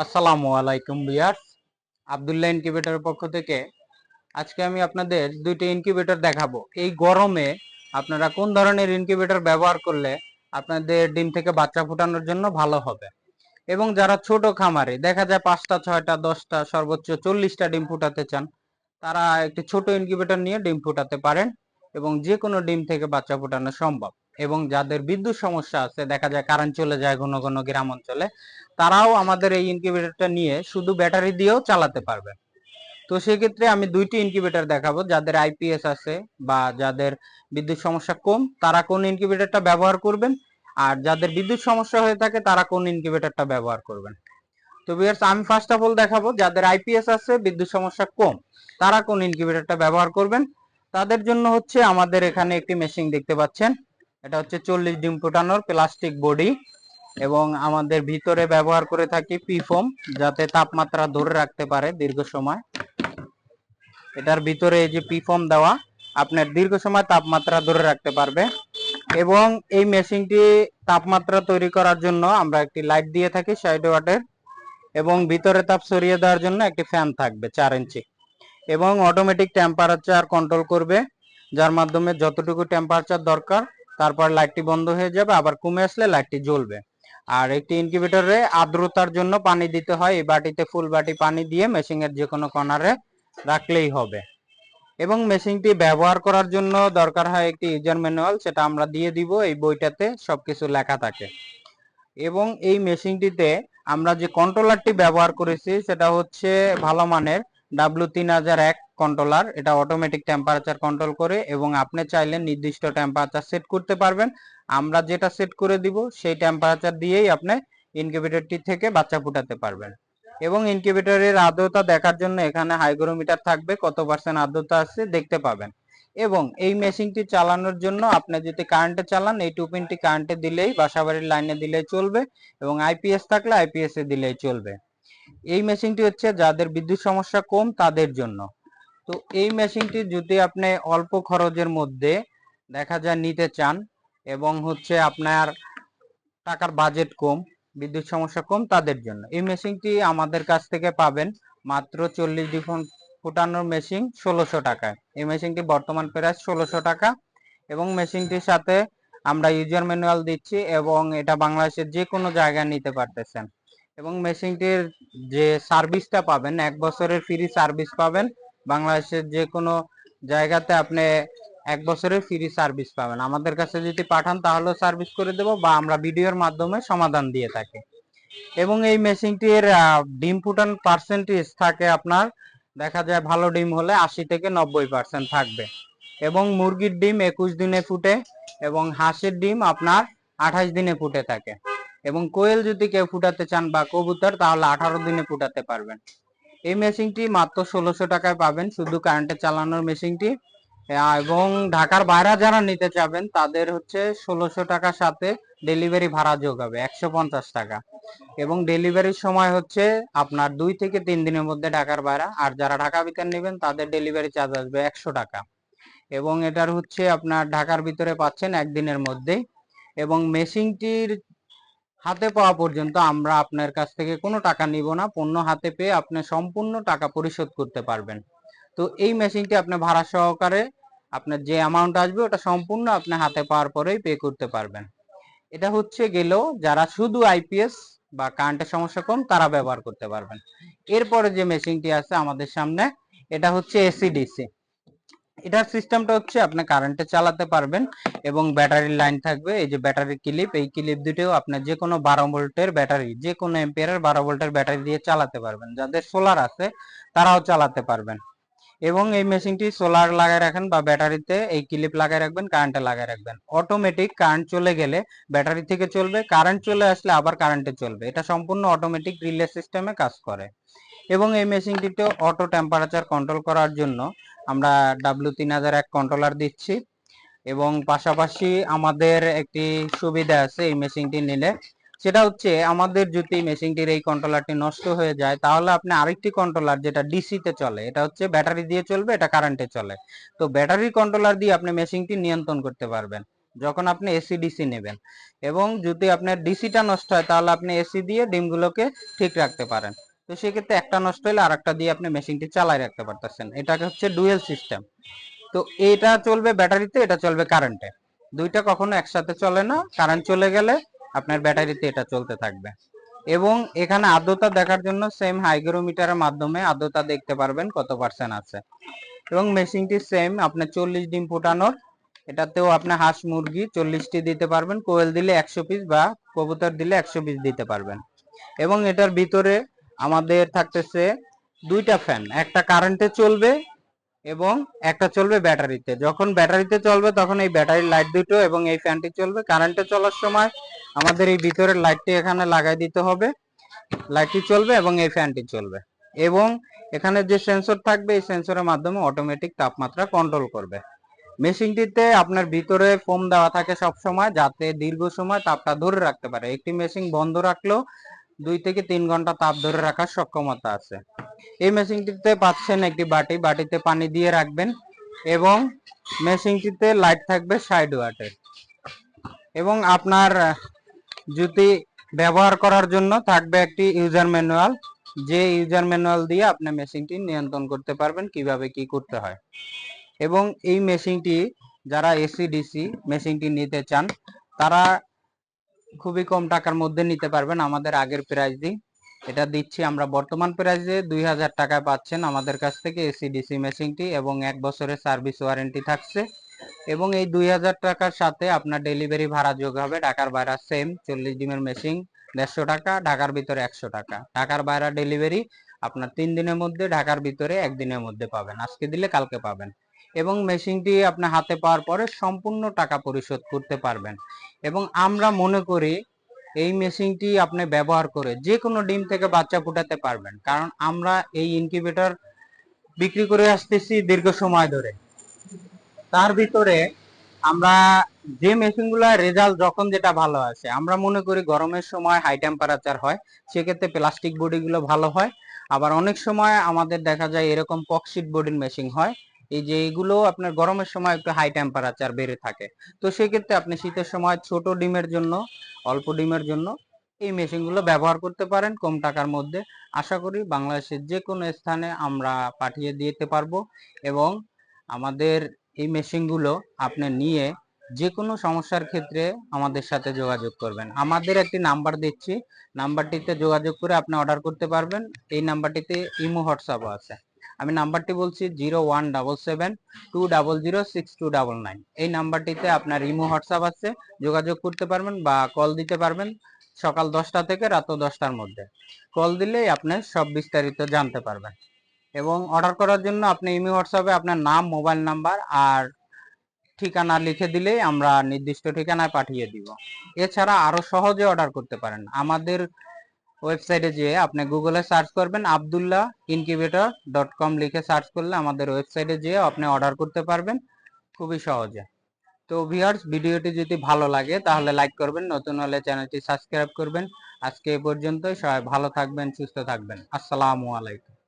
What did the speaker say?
আসসালামু আলাইকুম বিয়ার্স আবদুল্লাহ ইনকিউবেটরের পক্ষ থেকে আজকে আমি আপনাদের দুইটি ইনকিউবেটর দেখাবো। এই গরমে আপনারা কোন ধরনের ইনকিউবেটর ব্যবহার করলে আপনাদের ডিম থেকে বাচ্চা ফোটানোর জন্য ভালো হবে? এবং যারা ছোট খামারে, দেখা যায় পাঁচটা, ছয়টা, দশটা, সর্বোচ্চ চল্লিশটা ডিম ফুটাতে চান, তারা একটি ছোট ইনকিউবেটর নিয়ে ডিম ফুটাতে পারেন এবং যে কোনো ডিম থেকে বাচ্চা ফোটানো সম্ভব। এবং যাদের বিদ্যুৎ সমস্যা আছে, দেখা যায় কারেন্ট চলে যায় ঘন ঘন গ্রাম অঞ্চলে, তারাও আমাদের এই ইনকিউবেটরটা নিয়ে শুধু ব্যাটারি দিয়েও চালাতে পারবে। তো সেক্ষেত্রে আমি দুইটি ইনকিউবেটর দেখাবো, যাদের আইপিএস আছে বা যাদের বিদ্যুৎ সমস্যা কম, তারা কোন ইনকিউবেটরটা ব্যবহার করবেন? আর যাদের বিদ্যুৎ সমস্যা হয়ে থাকে, তারা কোন ইনকিউবেটরটা ব্যবহার করবেন? তো ভিউয়ার্স আমি ফার্স্ট অফ অল দেখাবো, যাদের আইপিএস আছে, বিদ্যুৎ সমস্যা কম, তারা কোন ইনকিউবেটরটা ব্যবহার করবেন? তাদের জন্য হচ্ছে আমাদের এখানে একটি মেশিন দেখতে পাচ্ছেন। এটা হচ্ছে চল্লিশ ডিম ফোটানোর প্লাস্টিক বডি এবং আমাদের ভিতরে ব্যবহার করে থাকি পিফোম, যাতে তাপমাত্রা ধরে রাখতে পারে দীর্ঘ সময়। এটার ভিতরে এই যে পিফোম দেওয়া আপনার দীর্ঘ সময় তাপমাত্রা ধরে রাখতে পারবে। এবং এই মেশিনটি তাপমাত্রা তৈরি করার জন্য আমরা একটি লাইট দিয়ে থাকি সাইড ওয়াটের, এবং ভিতরে তাপ সরিয়ে দেওয়ার জন্য একটি ফ্যান থাকবে চার ইঞ্চি। এবং অটোমেটিক টেম্পারেচার কন্ট্রোল করবে, যার মাধ্যমে যতটুকু টেম্পারেচার দরকার তারপর লাইটটি বন্ধ হয়ে যাবে, আবার কমে আসলে লাইটটি জ্বলবে। আর একটি ইনকিউবেটরে আর্দ্রতার জন্য পানি দিতে হয়, এই বাটিতে ফুল বাটি পানি দিয়ে মেশিনের যে কোনো কর্নারে রাখলেই হবে। এবং মেশিনটি ব্যবহার করার জন্য দরকার হয় একটি ইউজার ম্যানুয়াল সেটা আমরা দিয়ে দিব, এই বইটাতে সবকিছু লেখা থাকে। এবং এই মেশিনটিতে আমরা যে কন্ট্রোলারটি ব্যবহার করেছি, সেটা হচ্ছে ভালো মানের ডাব্লু তিন হাজার এক কন্ট্রোলার এটা অটোমেটিক টেম্পারেচার কন্ট্রোল করে এবং আপনি চাইলে নির্দিষ্ট টেম্পারেচার সেট করতে পারবেন। আমরা যেটা সেট করে দিব, সেই টেম্পারেচার দিয়েই আপনি ইনকিউবেটরটি থেকে বাচ্চা ফুটাতে পারবেন। এবং ইনকিউবেটরের আর্দ্রতা দেখার জন্য এখানে হাইগ্রোমিটার থাকবে, কত পার্সেন্ট আর্দ্রতা আছে দেখতে পাবেন। এবং এই মেশিনটি চালানোর জন্য আপনি যদি কারেন্টে চালান, এই টুপিনটি কারেন্টে দিলেই, বাসাবাড়ির লাইনে দিলেই চলবে এবং আইপিএস থাকলে আইপিএস এ দিলেই চলবে। এই মেশিনটি হচ্ছে যাদের বিদ্যুৎ সমস্যা কম, তাদের জন্য। তো এই মেশিনটি যদি আপনি অল্প খরচের মধ্যে দেখা যায় নিতে চান এবং হচ্ছে আপনার টাকার বাজেট কম, বিদ্যুৎ সমস্যা কম, তাদের জন্য। এই মেশিনটি আমাদের কাছ থেকে পাবেন মাত্র চল্লিশ ডিফোন ফুটানোর মেশিন ষোলোশো টাকায়। এই মেশিনটি বর্তমান প্রাইস ষোলোশো টাকা এবং মেশিনটির সাথে আমরা ইউজার ম্যানুয়াল দিচ্ছি এবং এটা বাংলাদেশের যে কোনো জায়গায় নিতে পারতেছেন। এবং মেশিনটির যে সার্ভিসটা পাবেন, এক বছরের ফ্রি সার্ভিস পাবেন। বাংলাদেশের যে কোনো জায়গাতে আপনি এক বছরের ফ্রি সার্ভিস পাবেন। আমাদের কাছে যদি পাঠান, তাহলেও সার্ভিস করে দেব বা আমরা ভিডিওর মাধ্যমে সমাধান দিয়ে থাকি। এবং এই মেশিনটির ডিম ফুটান পার্সেন্টেজ থাকে আপনার, দেখা যায় ভালো ডিম হলে আশি থেকে নব্বই পার্সেন্ট থাকবে। এবং মুরগির ডিম একুশ দিনে ফুটে এবং হাঁসের ডিম আপনার আঠাশ দিনে ফুটে থাকে। এবং কোয়েল যদি কেউ ফুটাতে চান বা কবুতর, তাহলে আঠারো দিনে ফুটাতে পারবেন। এই মেশিনটি মাত্র ষোলোশো টাকায় পাবেন। শুধু কারেন্টে চালানোর মেশিনটি। এবং ঢাকার বাইরে যারা নিতে চাবেন, তাদের হচ্ছে ষোলোশো টাকার সাথে ডেলিভারি ভাড়া যোগ হবে, একশো পঞ্চাশ টাকা। এবং ডেলিভারির সময় হচ্ছে আপনার দুই থেকে তিন দিনের মধ্যে ঢাকার বাইরে। আর যারা ঢাকা ভিতর নেবেন, তাদের ডেলিভারি চার্জ আসবে একশো টাকা। এবং এটার হচ্ছে আপনার ঢাকার ভিতরে পাচ্ছেন একদিনের মধ্যেই। এবং মেশিনটির হাতে পাওয়া পর্যন্ত আমরা আপনার কাছ থেকে কোনো টাকা নিব না, পণ্য হাতে পেয়ে আপনি সম্পূর্ণ টাকা পরিশোধ করতে পারবেন। তো এই মেশিনটি আপনি ভাড়া সহকারে আপনার যে অ্যামাউন্ট আসবে ওটা সম্পূর্ণ আপনি হাতে পাওয়ার পরেই পে করতে পারবেন। এটা হচ্ছে গেল যারা শুধু আইপিএস বা কারেন্টের সমস্যা কম, তারা ব্যবহার করতে পারবেন। এরপরে যে মেশিনটি আছে আমাদের সামনে, এটা হচ্ছে এসিডিসি এটার সিস্টেমটা হচ্ছে আপনি কারেন্টে চালাতে পারবেন এবং ব্যাটারির লাইন থাকবে, এই যে ব্যাটারি ক্লিপ এই ক্লিপ দুটোও আপনার যে কোনো বারো ভোল্টের ব্যাটারি যে কোনো এম্পিয়ারের বারো ভোল্টের ব্যাটারি দিয়ে চালাতে পারবেন। যাদের সোলার আছে, তারাও চালাতে পারবেন। এবং এই মেশিনটি সোলার লাগায় রাখেন বা ব্যাটারিতে এই ক্লিপ লাগায় রাখবেন কারেন্টে লাগায় রাখবেন। অটোমেটিক কারেন্ট চলে গেলে ব্যাটারি থেকে চলবে কারেন্ট চলে আসলে আবার কারেন্টে চলবে। এটা সম্পূর্ণ অটোমেটিক রিলে সিস্টেমে কাজ করে। এবং এই মেশিনটিতে অটো টেম্পারেচার কন্ট্রোল করার জন্য আমরা ডাব্লিউ তিন হাজার এক কন্ট্রোলার দিচ্ছি। এবং পাশাপাশি আমাদের একটি সুবিধা আছে এই মেশিনটি নিলে। সেটা হচ্ছে আমাদের যদি মেশিনটির এই কন্ট্রোলারটি নষ্ট হয়ে যায়, তাহলে আপনি আরেকটি কন্ট্রোলার যেটা ডিসিতে চলে, এটা হচ্ছে ব্যাটারি দিয়ে চলবে, এটা কারেন্টে চলে। তো ব্যাটারি কন্ট্রোলার দিয়ে আপনি মেশিনটি নিয়ন্ত্রণ করতে পারবেন, যখন আপনি এসি ডিসি নেবেন। এবং যদি আপনার ডিসিটা নষ্ট হয়, তাহলে আপনি এসি দিয়ে ডিমগুলোকে ঠিক রাখতে পারেন। তো সেক্ষেত্রে একটা নষ্ট হলে আর একটা দিয়ে আপনি মেশিনটি চালাই রাখতে পারতেছেন। এটাকে হচ্ছে ডুয়েল সিস্টেম। তো এটা চলবে ব্যাটারিতে, এটা চলবে কারেন্টে। দুইটা কখনো একসাথে চলে না, কারেন্ট চলে গেলে আপনার ব্যাটারিতে এটা চলতে থাকবে। এবং এখানে আর্দ্রতা দেখার জন্য সেম হাইগ্রোমিটারের মাধ্যমে আর্দ্রতা দেখতে পারবেন কত পার্সেন্ট আছে। এবং মেশিনটি সেম আপনার চল্লিশ ডিম ফুটানোর। এটাতেও আপনি হাঁস মুরগি চল্লিশটি দিতে পারবেন, কোয়েল দিলে একশো পিস বা কবুতর দিলে একশো পিস দিতে পারবেন। এবং এটার ভিতরে আমাদের থাকতেছে দুইটা ফ্যান একটা কারেন্টে চলবে এবং একটা চলবে ব্যাটারিতে যখন ব্যাটারিতে চলবে, তখন এই ব্যাটারির লাইট দুটো এবং এই ফ্যানটি চলবে। কারেন্টে চলার সময় আমাদের এই ভিতরের লাইটটি এখানে লাগাই দিতে হবে। লাইটটি চলবে এবং এই ফ্যানটি চলবে। এবং এখানে যে সেন্সর থাকবে, এই সেন্সরের মাধ্যমে অটোমেটিক তাপমাত্রা কন্ট্রোল করবে। মেশিনটিতে আপনার ভিতরে ফোম দেওয়া থাকে সব সময় যাতে দীর্ঘ সময় তাপটা ধরে রাখতে পারে। একটি মেশিন বন্ধ রাখলেও দুই থেকে তিন ঘণ্টা তাপ ধরে রাখার সক্ষমতা আছে। এই মেশিনটিতে পাচ্ছেন একটি বাটি। বাটিতে পানি দিয়ে রাখবেন এবং মেশিনটিতে লাইট থাকবে সাইড ওয়াটের এবং আপনার যদি ব্যবহার করার জন্য থাকবে একটি ইউজার ম্যানুয়াল। যে ইউজার ম্যানুয়াল দিয়ে আপনি মেশিনটি নিয়ন্ত্রণ করতে পারবেন, কীভাবে কি করতে হয়। এবং এই মেশিনটি, যারা এসি, ডিসি মেশিনটি নিতে চান, তারা খুবই কম টাকার মধ্যে নিতে পারবেন আমাদের আগের প্রাইস দিই এটা দিচ্ছি আমরা বর্তমান প্রাইসে দুই হাজার টাকায় পাচ্ছেন আমাদের কাছ থেকে এসি ডিসি মেশিনটি এবং এক বছরের সার্ভিস ওয়ারেন্টি থাকছে। এবং এই দুই হাজার টাকার সাথে আপনার ডেলিভারি ভাড়া যোগ হবে ঢাকার বাইরে সেম চল্লিশ ডিমের মেশিন দেড়শো টাকা, ঢাকার ভিতরে একশো টাকা। ঢাকার বাইরে ডেলিভারি আপনার তিন দিনের মধ্যে, ঢাকার ভিতরে একদিনের মধ্যে পাবেন। আজকে দিলে কালকে পাবেন। এবং মেশিনটি আপনার হাতে পাওয়ার পরে সম্পূর্ণ টাকা পরিশোধ করতে পারবেন। এবং আমরা মনে করি এই মেশিনটি আপনি ব্যবহার করে যে কোনো ডিম থেকে বাচ্চা ফুটাতে পারবেন। কারণ আমরা এই ইনকিউবেটর বিক্রি করে আসতেছি দীর্ঘ সময় ধরে। তার ভিতরে আমরা যে মেশিনগুলো রেজাল্ট যখন যেটা ভালো আসে, আমরা মনে করি গরমের সময় হাই টেম্পারেচার হয়, সেক্ষেত্রে প্লাস্টিক বডিগুলো ভালো হয়। আবার অনেক সময় আমাদের দেখা যায় এরকম পক্সিট বডির মেশিন হয় এই যে এগুলো আপনার গরমের সময় একটু হাই টেম্পারেচার বেড়ে থাকে। তো সেক্ষেত্রে আপনি শীতের সময় ছোট ডিমের জন্য, অল্প ডিমের জন্য এই মেশিনগুলো ব্যবহার করতে পারেন কম টাকার মধ্যে। আশা করি বাংলাদেশের যে কোনো স্থানে আমরা পাঠিয়ে দিতে পারব এবং আমাদের এই মেশিনগুলো আপনি নিয়ে যে কোনো সমস্যার ক্ষেত্রে আমাদের সাথে যোগাযোগ করবেন। আমাদের একটি নাম্বার দিচ্ছি। নাম্বারটিতে যোগাযোগ করে আপনি অর্ডার করতে পারবেন। এই নাম্বারটিতে ইমো, হোয়াটসঅ্যাপও আছে। আমি নাম্বারটি বলছি zero one double seven two double zero six two double nine. এই নাম্বারটিতে আপনার ইমো, হোয়াটসঅ্যাপ আছে, যোগাযোগ করতে পারবেন বা কল দিতে পারবেন সকাল দশটা থেকে রাত দশটার মধ্যে। কল দিলেই আপনি সব বিস্তারিত জানতে পারবেন। এবং অর্ডার করার জন্য আপনি ইমি, হোয়াটসঅ্যাপে আপনার নাম, মোবাইল নাম্বার আর ঠিকানা লিখে দিলেই আমরা নির্দিষ্ট ঠিকানায় পাঠিয়ে দিব। এছাড়া আরও সহজে অর্ডার করতে পারেন। আমাদের ওয়েবসাইটে যেয়ে আপনি গুগলে সার্চ করবেন আবদুল্লাহ ইনকিউবেটর ডট কম লিখে সার্চ করলে আমাদের ওয়েবসাইটে যেয়ে আপনি অর্ডার করতে পারবেন। খুবই সহজে। তো ভিউয়ার্স ভিডিওটি যদি ভালো লাগে তাহলে লাইক করবেন, নতুন হলে চ্যানেলটি সাবস্ক্রাইব করবেন। আজকে এ পর্যন্তই, সবাই ভালো থাকবেন, সুস্থ থাকবেন। আসসালামু আলাইকুম।